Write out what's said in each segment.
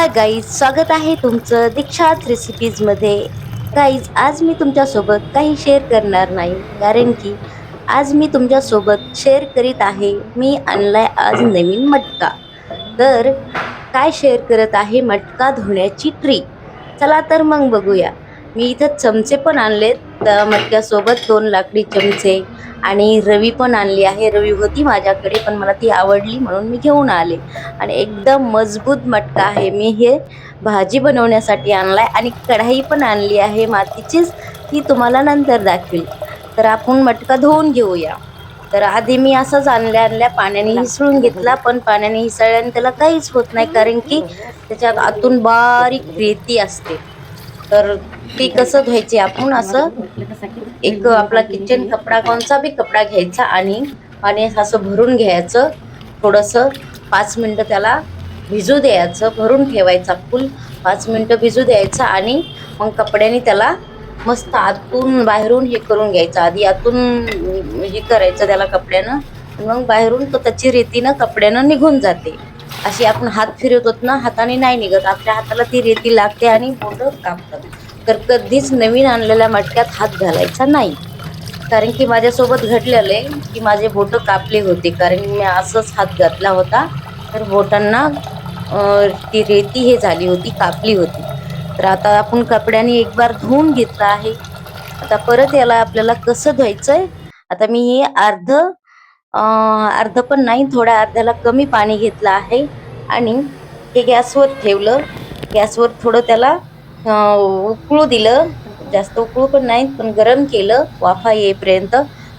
Hi guys स्वागत आहे तुमचं दीक्षात रेसिपीजमध्ये गाईज आज मी तुमच्यासोबत काही शेअर करणार नाही. कारण की आज मी तुमच्यासोबत शेअर करीत आहे मी आणलाय आज नवीन मटका. तर काय शेअर करत आहे मटका धुण्याची ट्रिक चला तर मग बघूया. मी इथं चमचे पण आणलेत. तर मटक्यासोबत दोन लाकडी चमचे आणि रवी पण आणली आहे. रवी होती माझ्याकडे पण मला ती आवडली म्हणून मी घेऊन आले. आणि एकदम मजबूत मटका आहे. मी हे भाजी बनवण्यासाठी आणला आहे आणि कढाई पण आणली आहे मातीचीच. ती तुम्हाला नंतर दाखवेल. तर आपण मटका धुवून घेऊया. तर आधी मी असंच आणल्या आणल्या पाण्याने हिसळून घेतला पण पाण्याने हिसळल्याने त्याला काहीच होत नाही कारण की त्याच्यात आतून बारीक रेती असते. तर ती कसं धुवायची आपण असं एक आपला किचन कपडा कोणचा बी कपडा घ्यायचा आणि पाणी असं भरून घ्यायचं. थोडंसं पाच मिनटं त्याला भिजू द्यायचं. भरून ठेवायचा फुल पाच मिनटं भिजू द्यायचं आणि मग कपड्याने त्याला मस्त आतून बाहेरून हे करून घ्यायचं. आधी आतून हे करायचं त्याला कपड्यानं. मग बाहेरून तो त्याची रेतीनं कपड्यानं निघून जाते. अशी आपण हात फिरवतो ना हाताने नाही निघत. आपल्या हाताला ती रेती लागते आणि बोटं कापतात. तर कधीच नवीन आणलेल्या मटक्यात हात घालायचा नाही. कारण की माझ्यासोबत घडलेलं आहे की माझे बोटं कापले होते. कारण मी असंच हात घातला होता. तर बोटांना ती रेती हे झाली होती कापली होती. तर आता आपण कपड्याने एक बार धुवून घेतलं आहे. आता परत याला आपल्याला कसं धुवायचं आहे आता मी हे अर्ध अर्ध पण नाही थोडा अर्ध्याला कमी पाणी घेतलं आहे आणि हे गॅसवर ठेवलं. गॅसवर थोडं त्याला उकळू दिलं. जास्त उकळू पण नाही पण गरम केलं वाफा येईपर्यंत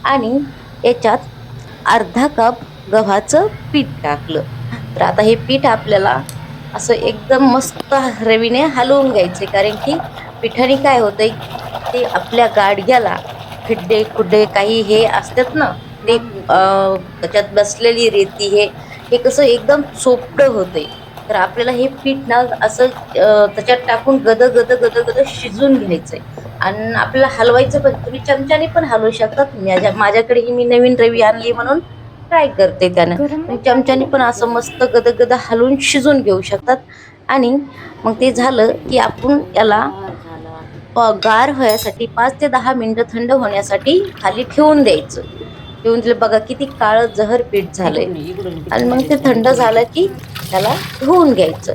आणि याच्यात अर्धा कप गव्हाचं पीठ टाकलं. तर आता हे पीठ आपल्याला असं एकदम मस्त रवीने हलवून घ्यायचे कारण की पिठाने काय होतंय ते आपल्या गाडग्याला खड्डे खुड्डे काही हे असतात ना ते त्याच्यात बसलेली रेती हे हे कसं एकदम चोपडं होतंय. तर आपल्याला हे पीठ ना असं त्याच्यात टाकून गद गद गद गद शिजून घ्यायचंय. आणि आपल्याला हलवायचं पण तुम्ही चमच्याने पण हलवू शकतात माझ्या माझ्याकडे ही मी नवीन रवी आणली म्हणून ट्राय करते त्यानं. चमच्याने पण असं मस्त गद गद हलवून शिजून घेऊ शकतात. आणि मग ते झालं की आपण याला गार होण्यासाठी पाच ते दहा मिनिटं थंड होण्यासाठी खाली ठेवून द्यायचं. ठेवून दिलं. बघा किती काळं जहर पीठ झालंय. आणि मग ते थंड झालं की त्याला धुवून घ्यायचं.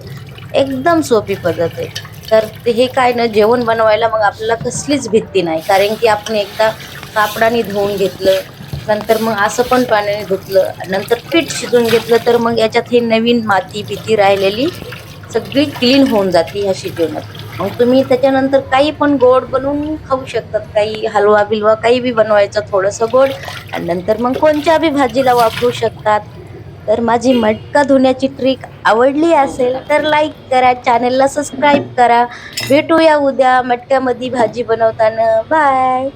एकदम सोपी पद्धत आहे. तर ते हे काय ना जेवण बनवायला मग आपल्याला कसलीच भीती नाही. कारण की आपण एकदा कापडाने धुवून घेतलं नंतर मग असं पण पाण्याने धुतलं नंतर पीठ शिजून घेतलं तर मग याच्यात हे नवीन माती बिती राहिलेली सगळी क्लीन होऊन जाते ह्या शिजवण्यात. मग तुम्ही त्याच्यानंतर काही पण गोड बनवून खाऊ शकतात. काही हलवा बिलवा काही बी बनवायचं थोडंसं गोड. आणि नंतर मग कोणत्या बी भाजीला वापरू शकतात. तर माझी मटका धुण्याची ट्रिक आवडली असेल तर लाईक करा चॅनलला सबस्क्राईब करा. भेटूया उद्या मटक्यामध्ये भाजी बनवताना. बाय